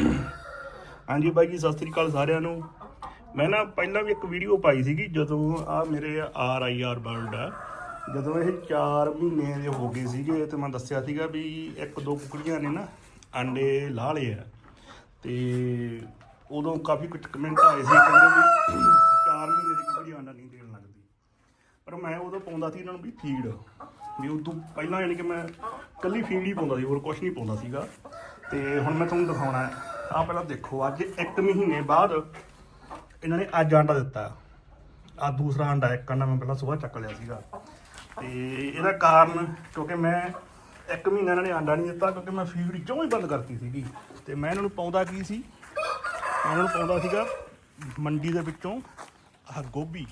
ਹਾਂਜੀ ਬਾਈ ਜੀ, ਸਤਿ ਸ੍ਰੀ ਅਕਾਲ ਸਾਰਿਆਂ ਨੂੰ। ਮੈਂ ਨਾ ਪਹਿਲਾਂ ਵੀ ਇੱਕ ਵੀਡੀਓ ਪਾਈ ਸੀਗੀ, ਜਦੋਂ ਆ ਮੇਰੇ ਆਰ ਆਈ ਆਰ ਬਰਡ ਆ। ਜਦੋਂ ਇਹ 4 ਮਹੀਨੇ ਦੇ ਹੋ ਗਏ ਸੀਗੇ ਤੇ ਮੈਂ ਦੱਸਿਆ ਸੀਗਾ ਵੀ ਇੱਕ ਦੋ ਕੁਕੜੀਆਂ ਨੇ ਨਾ ਆਂਡੇ ਲਾ ਲਏ ਆ। ਤੇ ਉਦੋਂ ਕਾਫੀ ਕੁਝ ਕਮੈਂਟ ਆਏ ਸੀ, ਕਹਿੰਦੇ ਵੀ 4 ਮਹੀਨੇ ਦੀ ਕੁਕੜੀ ਆਂਡਾ ਨਹੀਂ ਦੇਣ ਲੱਗਦੀ। ਪਰ ਮੈਂ ਉਦੋਂ ਪਾਉਂਦਾ ਸੀ ਇਹਨਾਂ ਨੂੰ ਵੀ ਫੀਡ ਵੀ ਉਦੋਂ ਪਹਿਲਾਂ ਯਾਨੀ ਕਿ ਮੈਂ ਕੱਲੀ ਫੀਡ ਹੀ ਪਾਉਂਦਾ ਸੀ, ਹੋਰ ਕੁਝ ਨਹੀਂ ਪਾਉਂਦਾ ਸੀਗਾ। ਤੇ ਹੁਣ ਮੈਂ ਤੁਹਾਨੂੰ ਦਿਖਾਉਣਾ ਆ ਪਹਿਲਾਂ ਦੇਖੋ, ਅੱਜ 1 ਮਹੀਨੇ ਬਾਅਦ ਇਹਨਾਂ ਨੇ ਅੱਜ ਆਂਡਾ ਦਿੱਤਾ। ਆ ਦੂਸਰਾ ਆਂਡਾ, ਇੱਕ ਆਂਡਾ ਮੈਂ ਪਹਿਲਾਂ ਸਵੇਰ ਚੱਕ ਲਿਆ ਸੀਗਾ। ਤੇ ਇਹਦਾ ਕਾਰਨ, ਕਿਉਂਕਿ ਮੈਂ ਇੱਕ ਮਹੀਨਾ ਇਹਨਾਂ ਨੇ ਆਂਡਾ ਨਹੀਂ ਦਿੱਤਾ, ਕਿਉਂਕਿ ਮੈਂ ਫੀਡ 'ਚੋਂ ਹੀ ਬੰਦ ਕਰਤੀ ਸੀਗੀ। ਤੇ ਮੈਂ ਇਹਨਾਂ ਨੂੰ ਪਾਉਂਦਾ ਕੀ ਸੀ? ਮੈਂ ਇਹਨਾਂ ਨੂੰ ਪਾਉਂਦਾ ਸੀਗਾ ਮੰਡੀ ਦੇ ਵਿੱਚੋਂ ਆਹ ਗੋਭੀ।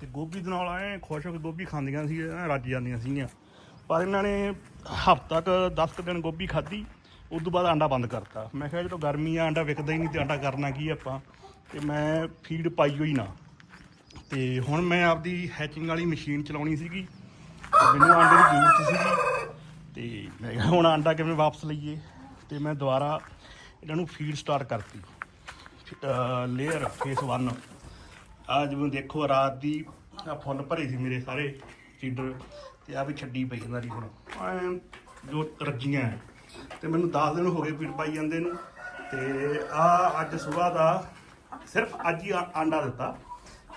ਤੇ ਗੋਭੀ ਦੇ ਨਾਲ ਐ ਖੁਸ਼ ਹੋ ਕੇ ਗੋਭੀ ਖਾਂਦੀਆਂ ਸੀ, ਐਂ ਰੱਜ ਜਾਂਦੀਆਂ ਸੀਗੀਆਂ। ਪਰ ਇਹਨਾਂ ਨੇ ਹਫ਼ਤਾ ਕ 10 ਕੁ ਦਿਨ ਗੋਭੀ ਖਾਧੀ। ਉਸ ਤੋਂ ਬਾਅਦ ਆਂਡਾ ਬੰਦ ਕਰਤਾ। ਮੈਂ ਕਿਹਾ ਜਦੋਂ ਗਰਮੀ ਆ, ਆਂਡਾ ਵਿਕਦਾ ਹੀ ਨਹੀਂ ਤੇ ਆਂਡਾ ਕਰਨਾ ਕੀ ਆਪਾਂ। ਤੇ ਮੈਂ ਫੀਡ ਪਾਈ ਹੋਈ ਨਾ ਤੇ ਹੁਣ ਮੈਂ ਆਪਦੀ ਹੈਚਿੰਗ ਵਾਲੀ ਮਸ਼ੀਨ ਚਲਾਉਣੀ ਸੀਗੀ। ਮੈਨੂੰ ਆਂਡੇ ਦੀ ਜ਼ਰੂਰਤ ਸੀਗੀ। ਤੇ ਮੈਂ ਕਿਹਾ ਹੁਣ ਆਂਡਾ ਕਿਵੇਂ ਵਾਪਸ ਲਈਏ? ਤੇ ਮੈਂ ਦੁਬਾਰਾ ਇਹਨਾਂ ਨੂੰ ਫੀਡ ਸਟਾਰਟ ਕਰਤੀ। ਲੇਅਰ ਫੇਸ 1 ਆ ਜਿਵੇਂ ਦੇਖੋ, ਰਾਤ ਦੀ ਆ ਫੁੱਲ ਭਰੇ ਸੀ ਮੇਰੇ ਸਾਰੇ ਫੀਡਰ ਤੇ ਆ ਵੀ ਛੱਡੀ ਪਈ ਇਹਨਾਂ ਦੀ ਹੁਣ। ਜੋ ਰੱਜੀਆਂ। ਤੇ ਮੈਨੂੰ 10 ਦਿਨ ਹੋ ਗਏ ਪੀੜ ਪਾਈ ਜਾਂਦੇ ਨੂੰ। ਤੇ ਆ ਅੱਜ ਸਵੇਰ ਦਾ ਸਿਰਫ ਅੱਜ ਹੀ ਆਂਡਾ ਦਿੱਤਾ।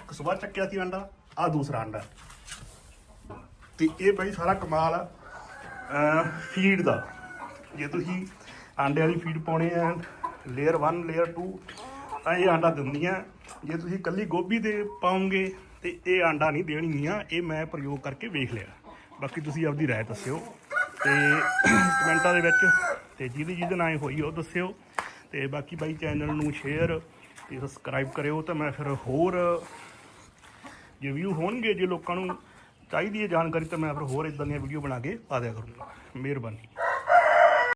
ਇੱਕ ਸਵੇਰ ਚੱਕਿਆ ਸੀ ਆਂਡਾ, ਆ ਦੂਸਰਾ ਆਂਡਾ। ਤੇ ਇਹ ਬਈ ਸਾਰਾ ਕਮਾਲ ਆ। ਫੀਡ ਦਾ। ਜੇ ਤੁਸੀਂ ਆਂਡੇ ਵਾਲੀ ਫੀਡ ਪਾਉਣੇ ਆ ਲੇਅਰ 1 ਲੇਅਰ 2 ਤਾਂ ਇਹ ਆਂਡਾ ਦਿੰਦੀਆਂ। ਜੇ ਤੁਸੀਂ ਕੱਲੀ ਗੋਭੀ ਦੇ ਪਾਉਂਗੇ, ਤੇ ਇਹ ਆਂਡਾ ਨਹੀਂ ਦੇਣਗੀਆਂ। ਇਹ ਮੈਂ ਪ੍ਰਯੋਗ ਕਰਕੇ ਵੇਖ ਲਿਆ। ਬਾਕੀ ਤੁਸੀਂ ਆਪਦੀ ਰਾਏ ਦੱਸਿਓ। ਤੇ ਕਮੈਂਟਾਂ ਦੇ ਵਿੱਚ, ਤੇ ਜਿਹਦੀ ਜਿਹਦੇ ਨਾਲ ਹੋਈ ਉਹ ਦੱਸਿਓ। ਤੇ ਬਾਕੀ ਬਾਈ ਚੈਨਲ ਨੂੰ ਸ਼ੇਅਰ ਤੇ ਸਬਸਕ੍ਰਾਈਬ ਕਰਿਓ ਤਾਂ ਮੈਂ ਫਿਰ ਹੋਰ ਜੇ ਵਿਊ ਹੋਣਗੇ, ਜੇ ਲੋਕਾਂ ਨੂੰ ਚਾਹੀਦੀ ਹੈ ਜਾਣਕਾਰੀ ਤਾਂ ਮੈਂ ਫਿਰ ਹੋਰ ਇਦਾਂ ਦੀਆਂ ਵੀਡੀਓ ਬਣਾ ਕੇ ਪਾ ਦਿਆ ਕਰੂੰਗਾ। ਮਿਹਰਬਾਨੀ।